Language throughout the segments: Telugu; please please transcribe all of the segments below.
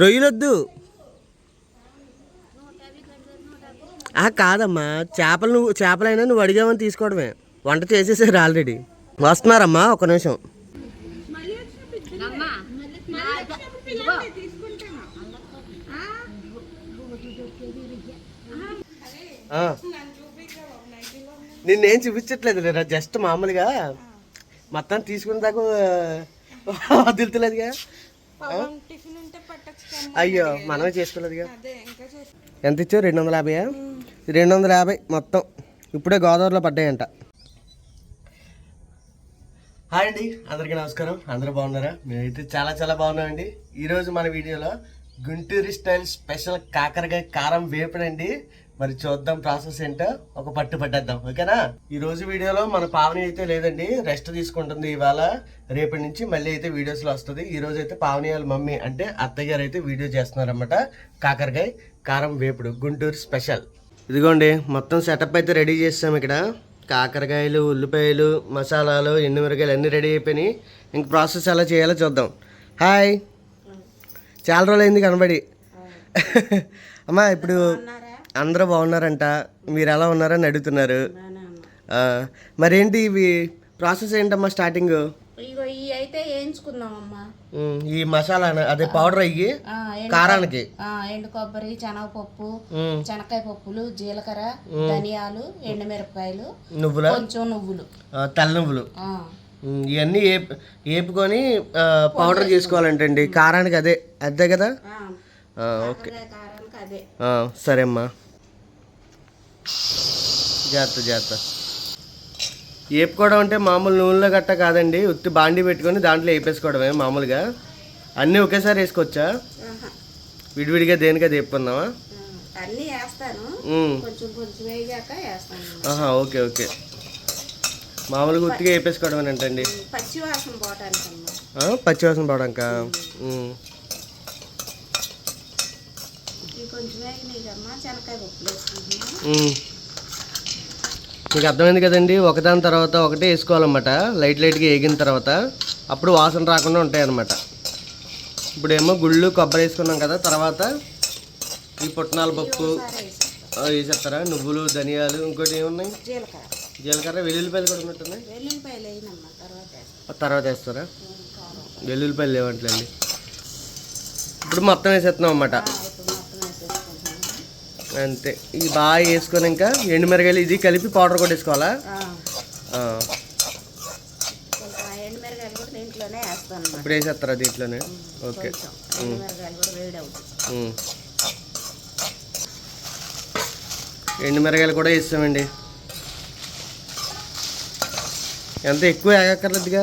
రొయ్యలొద్దు. ఆ కాదమ్మా చేపలు నువ్వు చేపలైనా నువ్వు అడిగామని తీసుకోవడమే. వంట చేసేసారు ఆల్రెడీ. వస్తున్నారమ్మా ఒక నిమిషం. నిన్నేం చూపించట్లేదు లేరా జస్ట్ మామూలుగా మొత్తం తీసుకున్న దాకా వదులుతలేదుగా. అయ్యో మనమే చేసుకోలేదుగా. అదే ఇంకా చేసి ఎంత ఇచ్చావు? రెండు వందల యాభైయా రెండు వందల యాభై మొత్తం. ఇప్పుడే గోదావరిలో పడ్డాయంట. హాయ్ అండి అందరికీ నమస్కారం. అందరూ బాగున్నారా? మేమైతే చాలా చాలా బాగున్నామండి. ఈరోజు మన వీడియోలో గుంటూరు స్టైల్ స్పెషల్ కాకరకాయ కారం వేపుడండి. మరి చూద్దాం ప్రాసెస్ ఏంటో ఒక పట్టు పట్టేద్దాం ఓకేనా? ఈ రోజు వీడియోలో మన పావని అయితే లేదండి రెస్ట్ తీసుకుంటుంది ఇవాళ. రేపటి నుంచి మళ్ళీ అయితే వీడియోస్లో వస్తుంది. ఈ రోజు అయితే పావని వాళ్ళ మమ్మీ అంటే అత్తయ్య గారు అయితే వీడియో చేస్తున్నారన్నమాట. కాకరకాయ కారం వేపుడు గుంటూరు స్పెషల్ ఇదిగోండి మొత్తం సెటప్ అయితే రెడీ చేసాం ఇక్కడ. కాకరకాయలు ఉల్లిపాయలు మసాలాలు ఎండుమిరకాయలు అన్నీ రెడీ అయిపోయినాయి. ఇంక ప్రాసెస్ ఎలా చేయాలో చూద్దాం. హాయ్ చాలా రోజులు అయింది కనబడి అమ్మా ఇప్పుడు అందరూ బాగున్నారంట. మీరు ఎలా ఉన్నారని అడుగుతున్నారు. మరేంటి ఇవి ప్రాసెస్ ఏంటమ్మా స్టార్టింగ్? ఇగో ఈ అయితే వేయించుకుందామమ్మా. ఉమ్, ఈ మసాలా అదే పౌడర్ అయ్యి కారానికి. ఎండు కొబ్బరి శనగపప్పు ఉమ్, శనక్కాయ పప్పులు జీలకర్ర ధనియాలు ఎండుమిరపకాయలు నువ్వుల? కొంచెం నువ్వులు. తెల్ల నువ్వులు. ఇవన్నీ ఏప్ వేపుకొని ఆ, పౌడర్ చేసుకోవాలంటండి. కారానికి అదే అదే కదా? ఓకే. సరే అమ్మా. జాగ్రత్త జాగ్రత్త. వేపుకోవడం అంటే మామూలు నూనెలో గట్ట కాదండి. ఉత్తి బాండి పెట్టుకొని దాంట్లో వేపేసుకోవడమే మామూలుగా. అన్నీ ఒకేసారి వేసుకోవచ్చా. విడివిడిగా దేనికది వేపుకుందామా ఆ, అన్నీ వేస్తాను. ఉమ్, కొంచెం కొంచెం వేగాక వేస్తాను. ఆహా ఓకే ఓకే. మామూలుగా ఉత్తిగా వేపేసుకోవడమేనంటండి పచ్చి వాసన పోవటానికమ్మా. ఆ, పచ్చివాసన పడక పప్పులు వేసుకుంటున్నా. మీకు అర్థమైంది కదండి? ఒకదాని తర్వాత ఒకటే వేసుకోవాలన్నమాట. లైట్ లైట్గా వేగిన తర్వాత అప్పుడు వాసన రాకుండా ఉంటాయన్నమాట. ఇప్పుడేమో గుళ్ళు కొబ్బరి వేసుకున్నాం కదా తర్వాత ఈ పుట్నాల పప్పు వేసేస్తారా నువ్వులు ధనియాలు ఇంకోటి ఏమున్నాయి? జీలకర్ర. జీలకర్ర వెల్లుల్లిపాయలు కూడా ఉన్నట్టున్నాయి? తర్వాత వేస్తారా? వెల్లుల్లిపాయలు లేవంట్లేండి. ఇప్పుడు మొత్తం వేసేస్తున్నాం అన్నమాట ఆ, ఇప్పుడు మొత్తం వేసేసుకుంటున్నాను అంతే. ఇది బాగా వేసుకొని ఇంకా ఎండుమిరగాయలు ఇది కలిపి పౌడర్ కొట్టేసుకోవాలా కూడా అన్నమాట. ఇప్పుడు వేసేస్తారా దీంట్లోనే? ఓకే. ఎండుమిరగాయలు కూడా వేస్తామండి. ఎంత ఎక్కువ ఊరికే.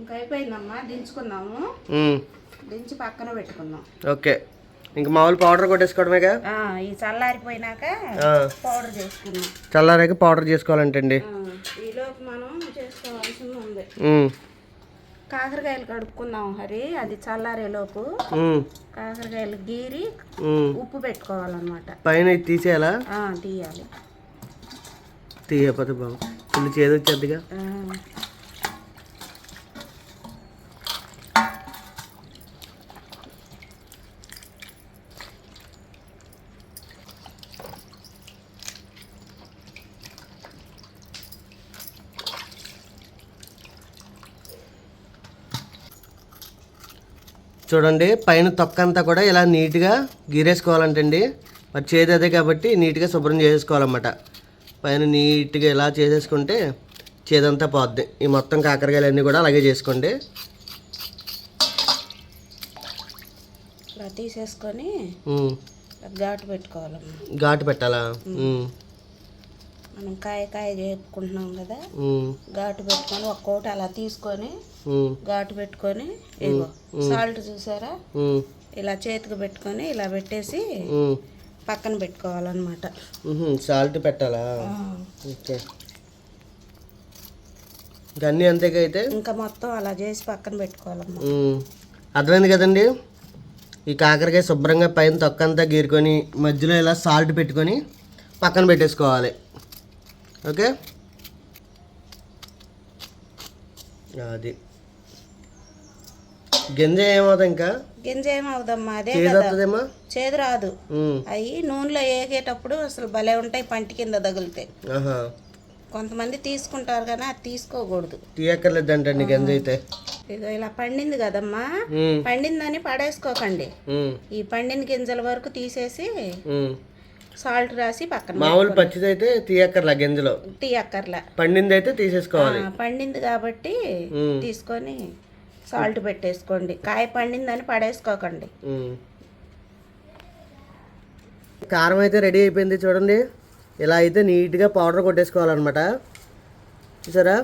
ఇంకా అయిపోయిందమ్మా దించుకుందాము. ఉమ్, దించి పక్కన పెట్టుకుందాం. ఓకే. ఇంక మామూలు పౌడర్ కొట్టేసుకోవడమేగా? ఆ, ఈ చల్లారిపోయినాక పౌడర్ చేసుకుందాం. చల్లారాక పౌడర్ చేసుకోవాలంటండి. ఈలోపు మనం చేసుకోవాల్సింది ఉంది. కాకరకాయలు కడుక్కుందాం హరి అది చల్లారేలోపు కాకరకాయలు గీరి. ఉప్పు పెట్టుకోవాలన్నమాట. పైన తీసేయాలా? తీయాలి. తీయకపోతే బాబు చేదొచ్చేద్దిగా. చూడండి పైన తొక్క అంతా కూడా ఇలా నీట్గా గీరేసుకోవాలంటండి. మరి చేదు అదే కాబట్టి నీట్గా శుభ్రం చేసేసుకోవాలన్నమాట. పైన నీట్గా ఇలా చేసేసుకుంటే చేదంతా పోద్ది. ఈ మొత్తం కాకరకాయలు అన్నీ కూడా అలాగే చేసుకోండి. తీసేసుకొని ఘాటు పెట్టుకోవాలమ్మా ఘాటు పెట్టాలా? మనం కాయ కాయ చేసుకుంటున్నాం కదా. ఘాటు పెట్టుకొని ఒక్కొక్కటి అలా తీసుకొని ఘాటు పెట్టుకొని ఇగో సాల్ట్ చూసారా? ఇలా చేతికి పెట్టుకొని ఇలా పెట్టేసి. పక్కన పెట్టుకోవాలన్నమాట. సాల్ట్ పెట్టాలా? ఆ, ఓకే. ఇంకా అన్నీ అంతేగా అయితే? ఇంకా మొత్తం అలా చేసి పక్కన పెట్టుకోవాలమ్మా అర్థమైంది కదండి? ఈ కాకరకాయ శుభ్రంగా పైన తొక్కంతా గీరుకొని మధ్యలో ఇలా సాల్ట్ పెట్టుకొని పక్కన పెట్టేసుకోవాలి. ఓకే? అది. గింజ ఏమవుతుంది ఇంకా? గింజ ఏమవుదమ్మా? అదే చేదు రాదు. అవి నూనెలో వేగేటప్పుడు అసలు భలే ఉంటాయి పంటి కింద తగులుతాయి కొంతమంది తీసుకుంటారు కానీ అది తీసుకోకూడదు. తీయక్కర్లేదంటండి గింజ అయితే. ఇదో ఇలా పండింది కదమ్మా. పండిందని పడేసుకోకండి. ఈ పండిన గింజల వరకు తీసేసి. సాల్ట్ రాసి పక్కన మామూలు పచ్చిది అయితే తీయక్కర్లా గింజలో? టీ అక్కర్లా పండింది అయితే తీసేసుకోవాలి పండింది కాబట్టి తీసుకొని సాల్ట్ పెట్టేసుకోండి. కాయ పండిందని పడేసుకోకండి. కారం అయితే రెడీ అయిపోయింది చూడండి. ఇలా అయితే నీట్గా పౌడర్ కొట్టేసుకోవాలన్నమాట. చూసారా?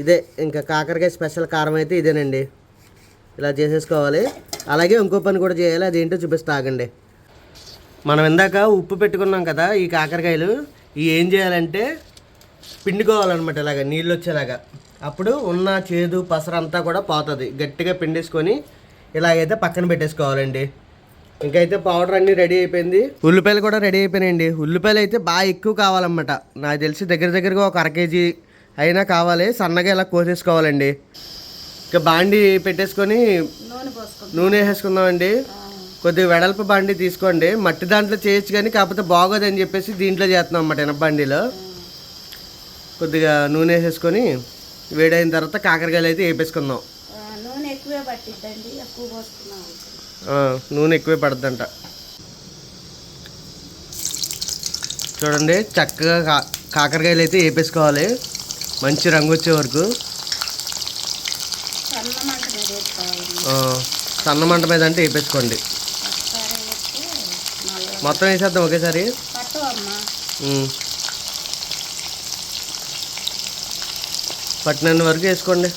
ఇదే ఇంకా కాకరకాయ స్పెషల్ కారం అయితే ఇదేనండి. ఇలా చేసేసుకోవాలి. అలాగే ఇంకో పని కూడా చేయాలి. అదేంటో చూపిస్తా ఆగండి. మనం ఇందాక ఉప్పు పెట్టుకున్నాం కదా ఈ కాకరకాయలు ఇవి ఏం చేయాలంటే పిండుకోవాలన్నమాట ఇలాగ నీళ్ళు వచ్చేలాగా. అప్పుడు ఉన్న చేదు పసరంతా కూడా పోతుంది. గట్టిగా పిండేసుకొని ఇలాగైతే పక్కన పెట్టేసుకోవాలండి. ఇంకైతే పౌడర్ అన్నీ రెడీ అయిపోయింది. ఉల్లిపాయలు కూడా రెడీ అయిపోయినాయండి. ఉల్లిపాయలు అయితే బాగా ఎక్కువ కావాలన్నమాట. నాకు తెలిసి దగ్గర దగ్గరగా ఒక అర కేజీ అయినా కావాలి. సన్నగా ఇలా కోసేసుకోవాలండి. ఇంకా బాండి పెట్టేసుకొని నూనె వేసేసుకుందామండి. కొద్దిగా వెడల్పు బండి తీసుకోండి. మట్టి దాంట్లో చేయొచ్చు కానీ కాకపోతే బాగోదని చెప్పేసి దీంట్లో చేస్తున్నాం అన్నమాట ఎనబండిలో కొద్దిగా నూనె వేసేసుకొని వేడైన తర్వాత కాకరకాయలు అయితే వేపేసుకుందాం. నూనె ఎక్కువే పట్టిద్దండి ఎక్కువ నూనె ఎక్కువే పడుతుందంట చూడండి చక్కగా కా కాకరకాయలు అయితే వేపేసుకోవాలి. మంచి రంగు వచ్చే వరకు. సన్న మంట మీద అంటే వేపేసుకోండి. మొత్తం వేసేద్దాం ఒకేసారి. పట్టినన్ని వరకు వేసుకోండి.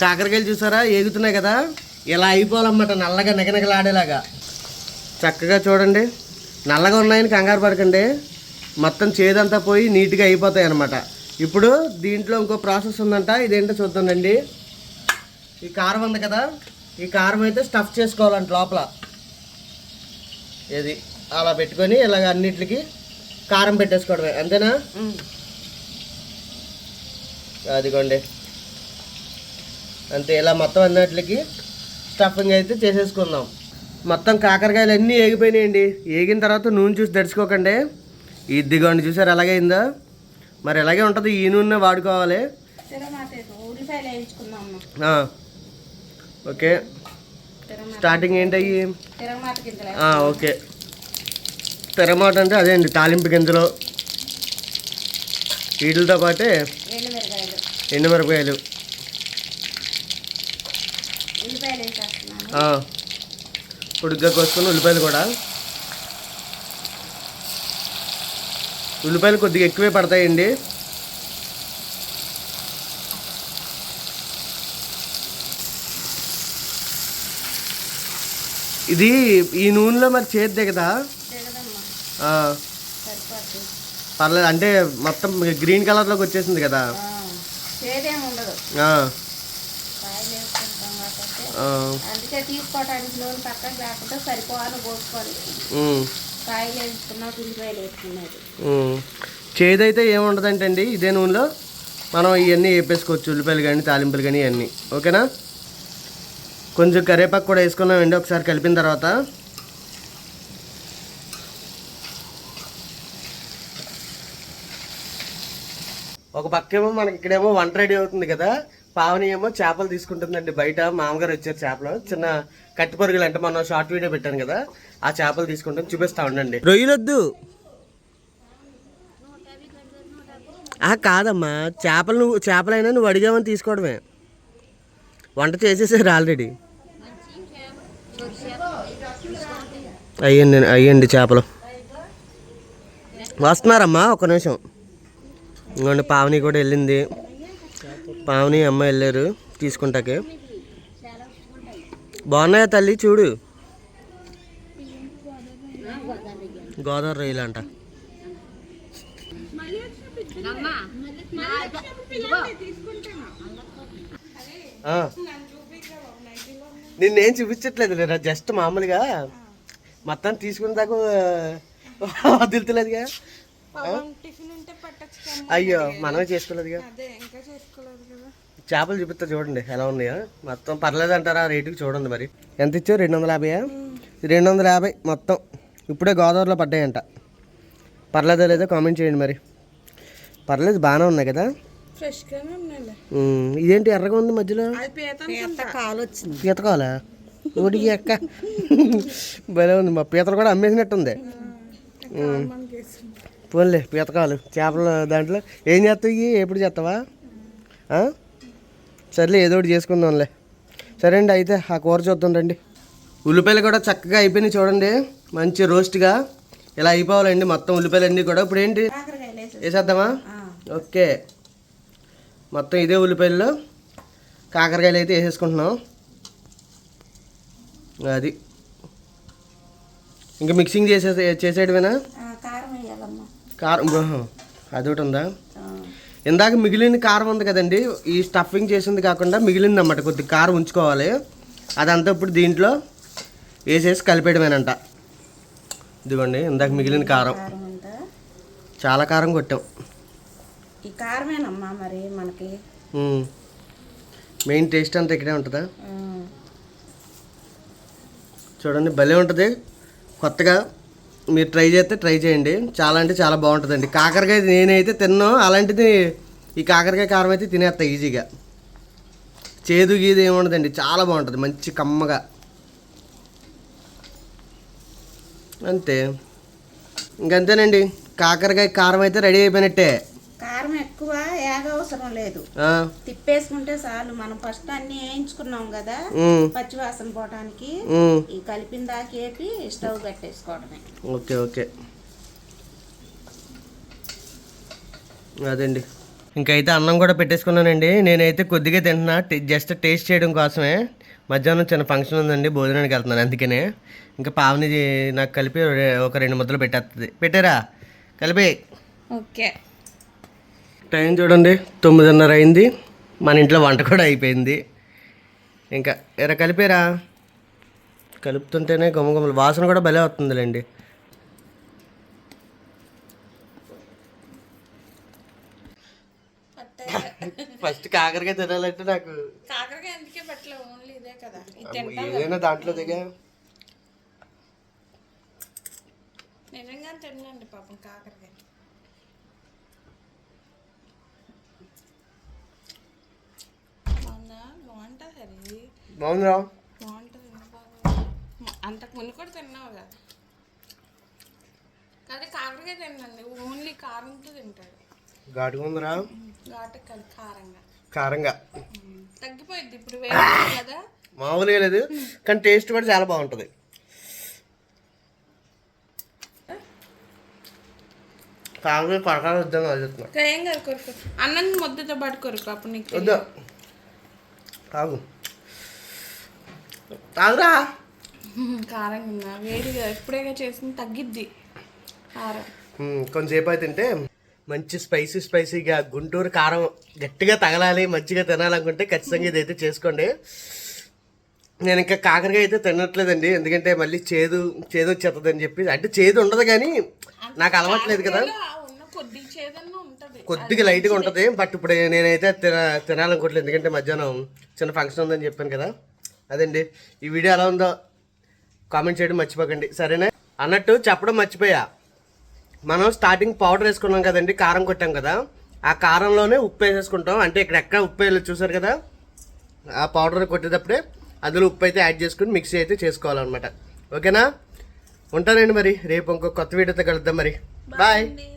కాకరకాయలు చూసారా? ఏగుతున్నాయి కదా? ఇలా అయిపోవాలన్నమాట నల్లగా నిగనిగలాడేలాగా. చక్కగా చూడండి. నల్లగా ఉన్నాయని కంగారు పడకండి. మొత్తం చేదంతా పోయి నీట్గా అయిపోతాయి అన్నమాట. ఇప్పుడు దీంట్లో ఇంకో ప్రాసెస్ ఉందంట ఇదేంటో చూద్దామండి ఈ కారం ఉంది కదా ఈ కారం అయితే స్టఫ్ చేసుకోవాలంట లోపల. ఇది అలా పెట్టుకొని ఇలాగ అన్నిటికి కారం పెట్టేసుకోవడమే అంతేనా. అదిగోండి. అంతే ఇలా మొత్తం అన్నిటికి స్టఫింగ్ అయితే చేసేసుకుందాం. మొత్తం కాకరకాయలు అన్నీ ఏగిపోయినాయండి. ఏగిన తర్వాత నూనె చూసి దడుచుకోకండి. ఇదిగోండి చూసారు ఎలాగైందో మరి ఎలాగే ఉంటుంది ఈ నూనె వాడుకోవాలి. ఓకే. స్టార్టింగ్ ఏంటయ్యి ఓకే. తెరమాట అంటే అదే అండి తాలింపు గింజలు. వీటితో పాటే ఎండుమిరపకాయలు. పొడుగ్గా కోసుకొని ఉల్లిపాయలు కూడా. ఉల్లిపాయలు కొద్దిగా ఎక్కువే పడతాయండి. ఇది ఈ నూనెలో మరి చేద్దే కదా పర్లేదు అంటే మొత్తం గ్రీన్ కలర్లోకి వచ్చేసింది కదా? అందుకే నూనె పక్కన లేకుండా సరిపోవాలి పోసుకోవాలి. కాయలు వేసుకున్నా ఉల్లిపాయలు వేసుకున్నది. చేదైతే ఏముండదంటే అండి ఇదే నూనెలో మనం ఇవన్నీ వేపేసుకోవచ్చు. ఉల్లిపాయలు కానీ తాలింపులు కానీ ఇవన్నీ ఓకేనా? కొంచెం కరివేపాకు కూడా వేసుకున్నామండి ఒకసారి కలిపిన తర్వాత. ఒక పక్కేమో మనకి ఇక్కడేమో వంట రెడీ అవుతుంది కదా. పావని ఏమో చేపలు తీసుకుంటుందండి. బయట మామగారు వచ్చారు చేపలు. చిన్న కట్టిపరుగులు అంటే మనం షార్ట్ వీడియో పెట్టాను కదా. ఆ చేపలు తీసుకుంటాం. చూపిస్తా ఉండండి. రొయ్యలొద్దు ఆ కాదమ్మా. చేపలు నువ్వు చేపలైనా నువ్వు అడిగామని తీసుకోవడమే. వంట చేసేసారు ఆల్రెడీ. అయ్యండి అయ్యండి చేపలు. వస్తున్నారమ్మా ఒక నిమిషం. ఇంకోండి పావని కూడా వెళ్ళింది. పావని అమ్మ వెళ్ళారు తీసుకుంటాకే. బాగున్నాయా తల్లి? చూడు. గోదావరి రొయ్యలు అంట. నిన్నేం చూపించట్లేదు లేదా జస్ట్ మామూలుగా మొత్తం తీసుకున్న దాకా వదులుతలేదుగా. పవన్ టిఫిన్ ఉంటే పెట్టచ్చు కదా అయ్యో మనమే చేసుకోలేదుగా. అదే ఇంకా చేసుకోలేదు కదా. చేపలు చూపిస్తా చూడండి ఎలా ఉన్నాయో. మొత్తం పర్లేదు అంటారా రేటుకి చూడండి మరి. ఎంత ఇచ్చావు? రెండు వందల యాభైయా రెండు వందల యాభై మొత్తం. ఇప్పుడే గోదావరిలో పడ్డాయంట. పర్లేదో లేదో కామెంట్ చేయండి మరి. పర్లేదు బాగానే ఉన్నాయి కదా? ఉన్నాయి ఇదేంటి ఎర్రగా ఉంది మధ్యలో? కాలు వచ్చింది పీత కావాలా ఓడికి ఎక్క భలే ఉంది మా పీతలు కూడా అమ్మేసినట్టుంది. పోన్లే పీతకాలు చేపల దాంట్లో ఏం చేస్తావు ఎప్పుడు చేస్తావా? ఆ? సర్లే ఏదో ఒకటి చేసుకుందాంలే. సరే అండి అయితే ఆ కూర చూద్దాం రండి. ఉల్లిపాయలు కూడా చక్కగా అయిపోయినాయి చూడండి. మంచి రోస్ట్గా ఇలా అయిపోవాలండి మొత్తం ఉల్లిపాయలు అన్నీ కూడా ఇప్పుడు ఏంటి వేసేద్దామా? ఓకే. మొత్తం ఇదే ఉల్లిపాయల్లో కాకరకాయలు అయితే వేసేసుకుంటున్నాం. అది. ఇంకా మిక్సింగ్ చేసే చేసేయడమేనా ఆ, కారం ఓహో, అదొకటి ఉందా? ఇందాక మిగిలిన కారం ఉంది కదండి ఈ స్టఫింగ్ చేసింది కాకుండా మిగిలింది అన్నమాట కొద్ది కారం ఉంచుకోవాలి. అదంతా ఇప్పుడు దీంట్లో వేసేసి కలిపేయడమేనంట. ఇదిగోండి ఇందాక మిగిలిన కారం. చాలా కారం కొట్టాం. ఈ కారమేనమ్మా మరి మనకి. మెయిన్ టేస్ట్ అంతా ఇక్కడే ఉంటుందా? చూడండి భలే ఉంటుంది. కొత్తగా మీరు ట్రై చేస్తే ట్రై చేయండి. చాలా అంటే చాలా బాగుంటుందండి. కాకరకాయ నేనైతే తిన్నాను అలాంటిది ఈ కాకరకాయ కారం అయితే తినేస్తా ఈజీగా. చేదు గీదు ఏముండదండి చాలా బాగుంటుంది. మంచి కమ్మగా. అంతే. ఇంకంతేనండి. కాకరకాయ కారం అయితే రెడీ అయిపోయినట్టే. ఎక్కువ ఏగ అవసరం లేదు. ఆ, తిప్పేసుకుంటే చాలు. మనం ఫస్ట్ అన్ని వేయించుకున్నాం కదా పచ్చివాసన పోవటానికి. ఉమ్. ఈ కలిపిన దాకేపి స్టవ్ కట్టేసుకోవడమే ఓకే ఓకే. అదండి. ఇంకైతే అన్నం కూడా పెట్టేసుకున్నానండి. నేనైతే కొద్దిగా తింటున్నా. జస్ట్ టేస్ట్ చేయడం కోసమే. మధ్యాహ్నం చిన్న ఫంక్షన్ ఉందండి భోజనానికి వెళ్తున్నాను అందుకనే. ఇంకా పావని చే- నాకు కలిపి ఒక రెండు ముద్దలు పెట్టేస్తుంది పెట్టారా? కలిపి ఓకే. టైం చూడండి తొమ్మిదిన్నర అయింది. మన ఇంట్లో వంట కూడా అయిపోయింది. ఇంకా ఎరా కలిపారా. కలుపుతుంటేనే గుమ్మగుమ్మలు వాసన కూడా భలే వస్తుందిలేండి. ఫస్ట్ కాకరకాయ తినాలంటే నాకు కాకరకాయ ఎందుకే పెట్టలే? ఓన్లీ ఇదే కదా. ఇది ఏదైనా దాంట్లో దిగా. నిజంగా తినండి పాపం కాకరకాయ. బాగుంటుంది అది బాగుందిరా? బాగుంటుంది. అంతకు ముందు కూడా తిన్నావు కదా. కానీ కాకరకాయ తినండి ఓన్లీ కారంతో తింటాడు. ఘాటుగా ఉందిరా ఘాటు కాదు కారంగా. కారంగా. తగ్గిపోయింది ఇప్పుడు వేరే కదా. మామూలుగా లేదు కానీ టేస్ట్ కూడా చాలా బాగుంటుంది. కాకరకాయ పడకాలు వద్దని ఆలోచిస్తున్నా ఇంకా ఏం కాదు కొరుకు. అన్నం ముద్దతో పాటు కొరుకు. అప్పుడు నీకు వద్దు. తాగు. తాగురా. ఉందా? వేడిగా ఇప్పుడేగా చేసింది తగ్గిద్ది. కారం. కొంచెంసేపు అయితే తింటే మంచి స్పైసీ స్పైసీగా గుంటూరు కారం గట్టిగా తగలాలి మంచిగా తినాలనుకుంటే ఖచ్చితంగా ఇదైతే చేసుకోండి. నేను ఇంకా కాకరకాయ అయితే తినట్లేదండి. ఎందుకంటే మళ్ళీ చేదు చేదు వచ్చేస్తుందని చెప్పి అంటే చేదు ఉండదు కానీ నాకు అలవాట్లేదు కదా. కొద్దిగా లైట్గా ఉంటుంది బట్ ఇప్పుడు నేనైతే తిన తినాలనుకోవట్లేదు ఎందుకంటే మధ్యాహ్నం చిన్న ఫంక్షన్ ఉందని చెప్పాను కదా. అదండి ఈ వీడియో ఎలా ఉందో కామెంట్ చేయడం మర్చిపోకండి. సరేనా? అన్నట్టు చెప్పడం మర్చిపోయా. మనం స్టార్టింగ్ పౌడర్ వేసుకున్నాం కదండి కారం కొట్టాం కదా. ఆ కారంలోనే ఉప్పు వేసేసుకుంటాం. అంటే ఇక్కడ ఎక్కడ ఉప్పు వేయలేదు చూసారు కదా? ఆ పౌడర్ కొట్టేటప్పుడే అందులో ఉప్పు అయితే యాడ్ చేసుకుని మిక్సీ అయితే చేసుకోవాలన్నమాట. ఓకేనా? ఉంటానండి మరి. రేపు ఇంకో కొత్త వీడియోతో కలుద్దాం మరి. బాయ్